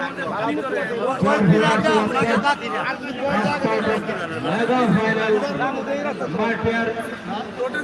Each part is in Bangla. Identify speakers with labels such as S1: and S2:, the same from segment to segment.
S1: লেগে আমরা একটু দেখো এই বাবা, এই কাপ দিলাম,
S2: Mega final, Martyr,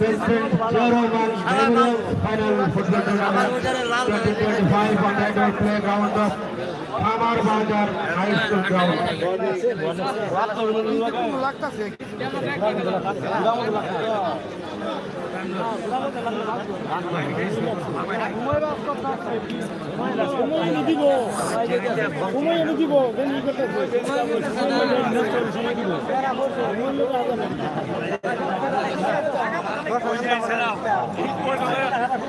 S2: Vincent Joroman, Memorial Final Football Tournament 2025 on the playground of Khamar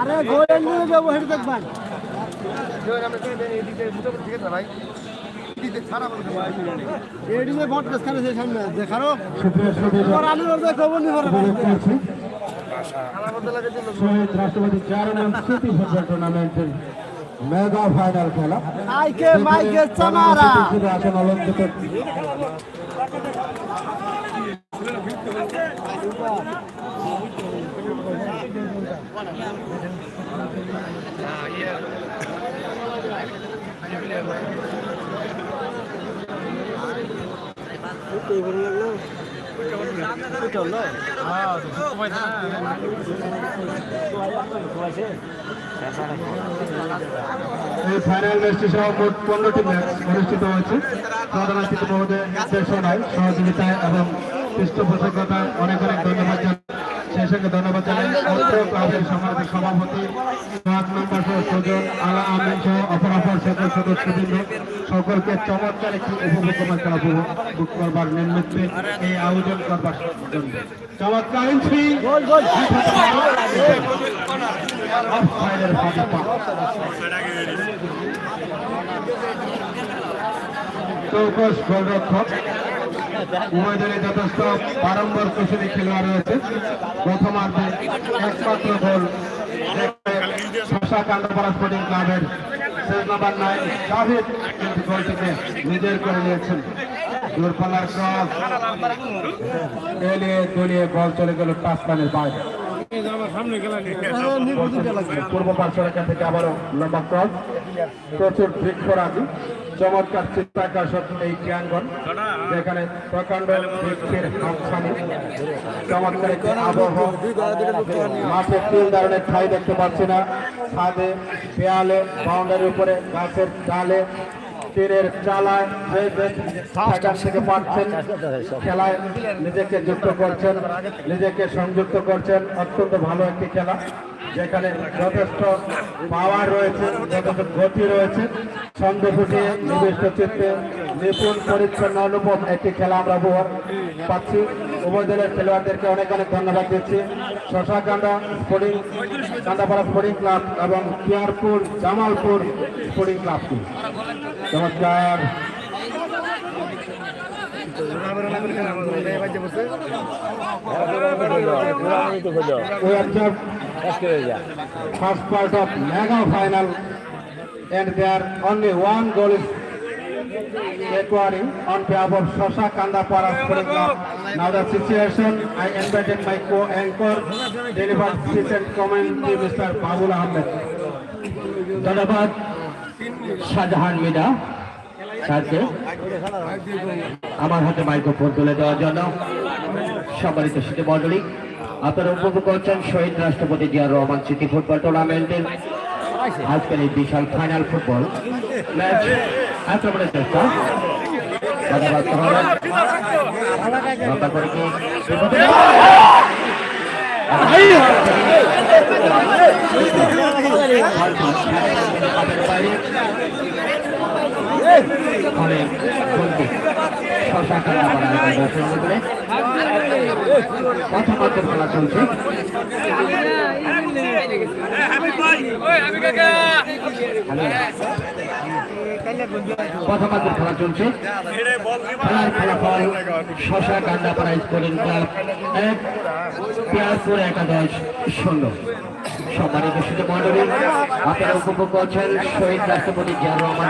S1: আরে গোলে নিয়ে যাব, হেঁটে দেখবেন
S2: উপভোগ করছি শহীদ স্মৃতি ফুটবল টুর্নামেন্টের মেগা ফাইনাল খেলা
S1: মাইকে মাইকে চামারা।
S2: আছেন অলঙ্কিত এই ফাইনাল ম্যাচটি সহ মোট পনেরোটি ম্যাচ অনুষ্ঠিত হয়েছে। প্রধান মহোদয় নির্দেশনায় সহযোগিতায় এবং পৃষ্ঠপোষকতায় অনেক অনেক ধন্যবাদ সঙ্গে ধন্যবাদ জানাই। অর্থ ক্লাবের সমাজের সভাপতি ওয়ার্ড মেম্বার সহ সুজন আলা আমিন সহ অপর অপর সকল সদস্যবৃন্দ সকলকে চমৎকার একটি উপভোগমান খেলা উপভোগ করবার নিমিত্তে এই আয়োজন করবার জন্য। চমৎকার চৌকস গোলরক্ষক। দলে যথেষ্ট বারম্বার কুশলী খেলোয়াড় রয়েছে। প্রথমার্ধে একমাত্র গোল স্পোর্টিং ক্লাবের নাম্বার নাইন শাহিদ কিন্তু গোলটিকে নিজের করে নিয়েছেন। দূরপাল্লার ক্রস। এলিয়ে দলিয়ে বল চলে গেল লাইনের বাইরে। পূর্ব পার্শ্ব রেখা থেকে আবারও লম্বা ক্রস। প্রচুর বৃক্ষরাজি। চমৎকার চিত্তাকর্ষক এই ক্রিয়াঙ্গন যেখানে প্রকাণ্ড বৃক্ষের হাতছানি চমৎকার একটি আবহাওয়া মাঠে তিন ধরনের ঠাই দেখতে পাচ্ছি না। ছাদে দেয়ালে, বাউন্ডারির উপরে গাছের ডালে, তীরের চালায় সেখান থেকে পাচ্ছেন, খেলায় নিজেকে যুক্ত করছেন, নিজেকে সংযুক্ত করছেন। অত্যন্ত ভালো একটি খেলা। যেখানে যথেষ্ট পাওয়ার রয়েছে যথেষ্ট গতি রয়েছে। ছন্দ ফুটিয়ে নির্দিষ্ট চিত্তে নিপুণ পরিচ্ছন্ন অনুপম একটি খেলা আমরা উপহার পাচ্ছি। উভয় দলের খেলোয়াড়দেরকে অনেক অনেক ধন্যবাদ দিচ্ছি। Shashakanda sporting Kandapara sporting club এবং কিয়ারপুর জামালপুর স্পোর্টিং ক্লাবটি চমৎকার We observed first part of mega final and there only one goal is acquiring on behalf of Shasha Kandapara Sporting Club. Now the situation, I invited my co-anchor, delivered and comment to Mr. Babul Ahmed.
S3: ধন্যবাদ শাহজাহান মিনা স্যারকে আমার হাতে মাইক্রোফোন তুলে দেওয়ার জন্য সম্মানিত স্মৃতি মন্ডলী আপনারা উপভোগ করছেন শহীদ রাষ্ট্রপতি জিয়াউর রহমান স্মৃতি ফুটবল টুর্নামেন্টের আজকের এই বিশাল ফাইনাল ফুটবল ম্যাচ। আক্রমণের চেষ্টা অনেক শশা কাটা করা করে প্রথমার্ধ খেলা চলছে প্রথমার্ধ খেলা চলছে খেলার ফলাফল শশা কান্দাপাড়া ক্লাব এক পেয়ারপুর একাদশ শূন্য সম্মানিত সুযোগ মন্ডলী আপনারা উপভোগ করছেন শহীদ রাষ্ট্রপতি রহমান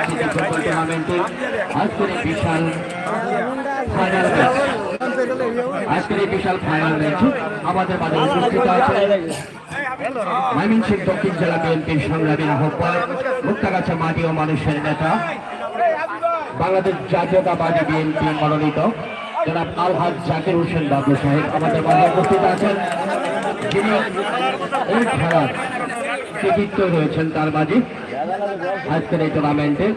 S3: টুর্নামেন্টে আজকের বিশাল ফাইনাল ম্যাচ আজকের এই বিশাল ফাইনাল ম্যাচে আমাদের মাঝে উপস্থিত আছে ময়মনসিংহ দক্ষিণ জেলা বিএনপির সংগ্রামী আহ্বায়ক, মুক্তাগাছা মাটি ও মানুষের নেতা, বাংলাদেশ জাতীয়তাবাদী বিএনপি মনোনীত জনাব আলহাজ জাকির হোসেন বাবু সাহেব আমাদের মাঝে উপস্থিত আছেন। যিনি এই খেলার কৃতিত্ব রয়েছেন তার মাঝে আজকের এই টুর্নামেন্টে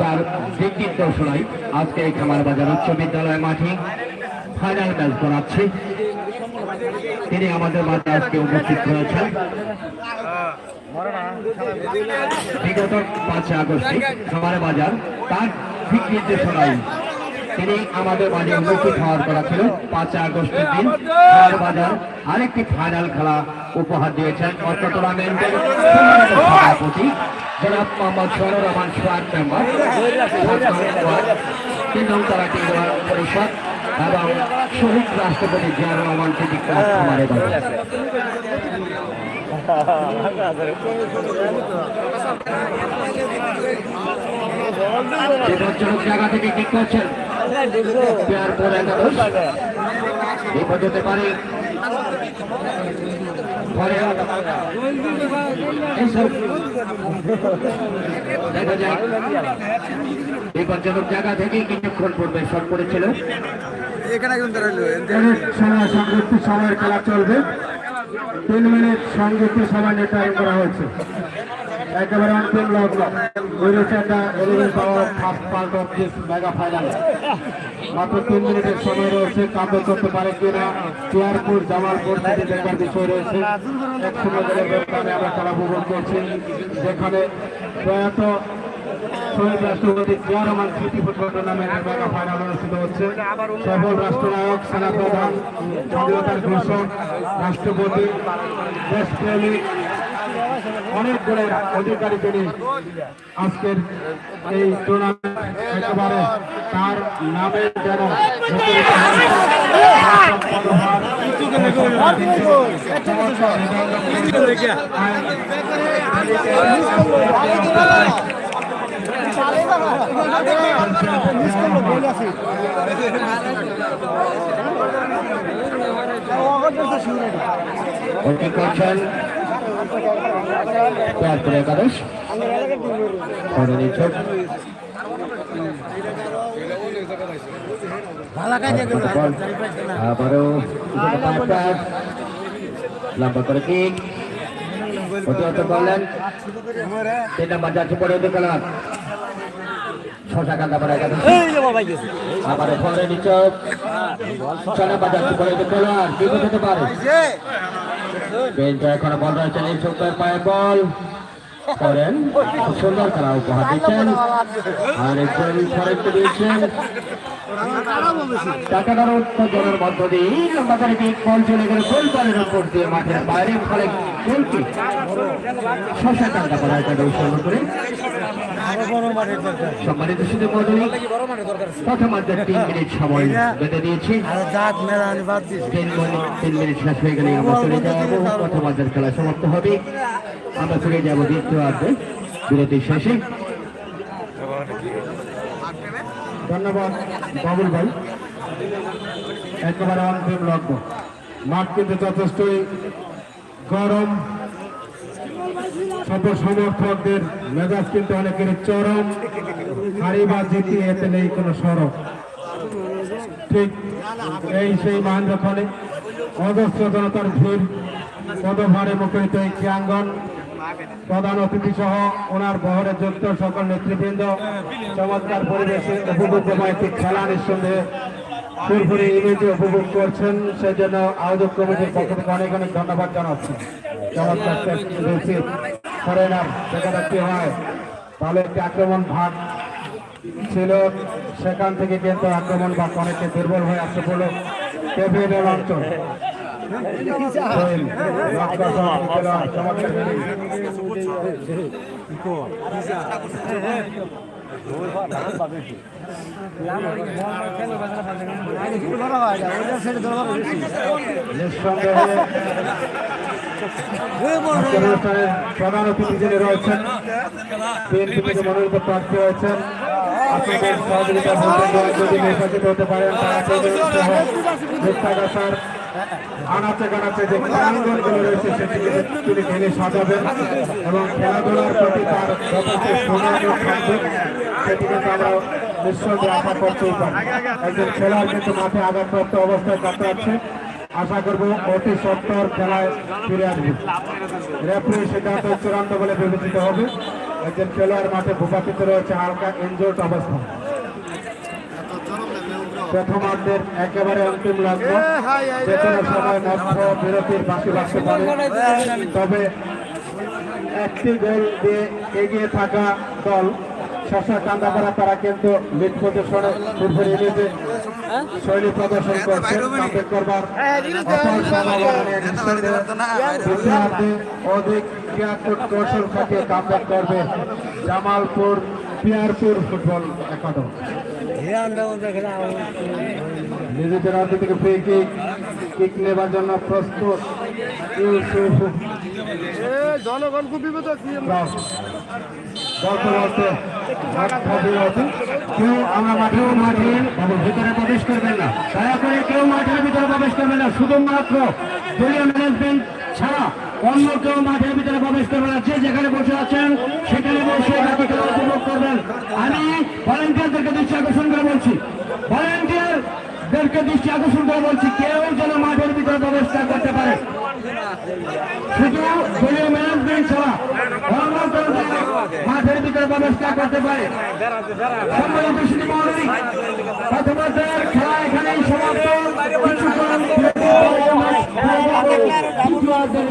S3: যার দিক শোনাই আজকে এই খামার বাজার উচ্চ বিদ্যালয় মাঠে। ফাইনাল ম্যাচ করাচ্ছে। তিনি আমাদের মাঝে আজকে উপস্থিত হয়েছেন বিগত পাঁচই আগস্টে খামার বাজার তার দিক নির্দেশনায় তিনি আমাদের মাঝে উপস্থিত হওয়ার কথা ছিল। পাঁচই আগস্টের দিন বাজার আরেকটি ফাইনাল খেলা উপহার দিয়েছেন অর্থ টুর্নামেন্টের সভাপতি জনাব মোহাম্মদ সরুর রহমান সোয়াদ মেম্বার তিন নং তারা পরিষদ এবং শহীদ রাষ্ট্রপতি জিয়া রহমান সিদ্দিক বিপজ্জনক জায়গা থেকে কি করছেন। বিপদ হতে জায়গা থেকে কিছুক্ষণ পূর্বে শট করেছিল
S2: সময় সময়ের খেলা চলবে তিন মিনিট সংযুক্ত সময় নির্ধারণ করা হয়েছে একেবারে অন্তিম লগ্ন। উইরোচেন্ডা eleven power first part of this mega final মাত্র তিন মিনিটের সময় রয়েছে কাব্য করতে পারে কিনা? চেয়ারপুর জামালপুর থেকে বিষয় রয়েছে। এক শূন্য গোলের আমরা করছি। যেখানে প্রয়াত শহীদ রাষ্ট্রপতি জিয়া রহমান স্মৃতি ফুটবল টুর্নামেন্টের মেগা ফাইনাল অনুষ্ঠিত হচ্ছে। সফল রাষ্ট্রনায়ক সেনাপ্রধান স্বাধীনতার ঘোষক রাষ্ট্রপতি অনেক গুণের অধিকারী তিনি। আজকের এই টুর্নামেন্ট একেবারে তার নামে যেন মুখরিত হয়েছে।
S3: ওকে করছেন পেয়ার পর একাদশ আবারও লম্বা করে কিক করলেন তিন নাম্বার যাচ্ছে পরে খেলার ছটা কান্দা পরে আবার ঘরে নিচে ছয় নাম্বার যাচ্ছে পরে পারে বেঞ্চে এখন বল রয়েছেন এই চোখের পায়ে বল। করেন সুন্দর খেলা উপহার দিচ্ছেন। আর একজন সরেক্ট দিয়েছেন। টাকাটার উত্তেজনের মধ্য দিয়ে লম্বা করে বল চলে গেল গোলপালের উপর দিয়ে মাঠের বাইরে। ফলে গোলকি শশা কান্দা করা। একটা অনুসরণ করে সময় দিয়েছি। হয়ে গেলে আমরা যাব। খেলা আমরা চলে যাব
S2: ধন্যবাদ, বাবুল ভাই। একেবারে অন্তিম লগ্ন। মাঠ কিন্তু যথেষ্টই গরম। সব সমর্থকদের মেজাজ কিন্তু অনেকের চরম। হারি বা জিতি, এতে নেই কোনো সরব। ঠিক এই সেই মহেন্দ্রক্ষণে অজস্র জনতার ভিড়, পদভারে মুখরিত এই ক্রিয়াঙ্গন প্রধান অতিথি সহ ওনার বহরে যুক্ত সকল নেতৃবৃন্দ, চমৎকার পরিবেশে উপভোগ্যময় একটি খেলা নিঃসন্দেহে ফুরফুরি ইমেজে উপভোগ করছেন, সেজন্য আয়োজক কমিটির পক্ষ থেকে অনেক অনেক ধন্যবাদ জানাচ্ছি। চমৎকার রিসিভ ফরেনার সেখানে কি হয়। তাহলে একটি আক্রমণ ভাগ ছিল। সেখান থেকে কিন্তু আক্রমণ ভাগ অনেকটা দুর্বল হয়ে আসছে বলে টেবিলের অঞ্চল। চমৎকার প্রধান অতিথি যিনি রয়েছেন বিএনপি থেকে মনোনীত প্রার্থী হয়েছেন আপনাদের সহযোগিতা যদি নির্বাচিত হতে পারেন তারা আনাচে কানাচে যে প্রাঙ্গনগুলো রয়েছে সেটিকে তিনি ঢেলে সাজাবেন এবং খেলাধুলার প্রতি তার যথেষ্ট সুনাগ্রহ থাকবে সেটি কিন্তু আমরা নিঃসন্দেহে আশা করতেই পারি। একজন খেলোয়াড় কিন্তু মাঠে আঘাতপ্রাপ্ত অবস্থায় কাটাচ্ছে আশা করব অতি সত্তর খেলায় ফিরে আসবে। রেফারি সিদ্ধান্ত চূড়ান্ত বলে বিবেচিত হবে। একজন খেলোয়াড় মাঠে ভূপাতিত রয়েছে হালকা ইনজোর্ড অবস্থা প্রথমার্ধের একেবারে অন্তিম লগ্ন। যে কোনো সময় মধ্য বিরতির বাকি বাঁচতে পারে তবে একটি গোল দিয়ে এগিয়ে থাকা দল শশা কান্দাপাড়া তারা কিন্তু লিড প্রদর্শনে ফুটবল ইমেজে শৈলী প্রদর্শন করছে কামব্যাক করবার। অধিক ক্রিয়াত্মক কৌশল খাটিয়ে কামব্যাক করবে জামালপুর পিয়ারপুর ফুটবল একাডেমি নিজেদের অর্ধ থেকে ফ্রি কিক কিক নেবার জন্য প্রস্তুত। ছাড়া অন্য কেউ মাঠের ভিতরে প্রবেশ করবেন আছে যেখানে বসে আছেন, সেখানে বসে বাকি খেলা উপভোগ করবেন। আমি ভলেন্টিয়ারদেরকে দৃষ্টি আকর্ষণ করে বলছি। ভলেন্টিয়ারদেরকে দৃষ্টি আকর্ষণ করে বলছি, কেউ যেন মাঠের ভিতরে প্রবেশ করতে পারে। শুধু দলীয় ম্যানেজমেন্ট ছাড়া মাঠের ভিতরে প্রবেশ করতে পারে। সম্মানিত শ্রী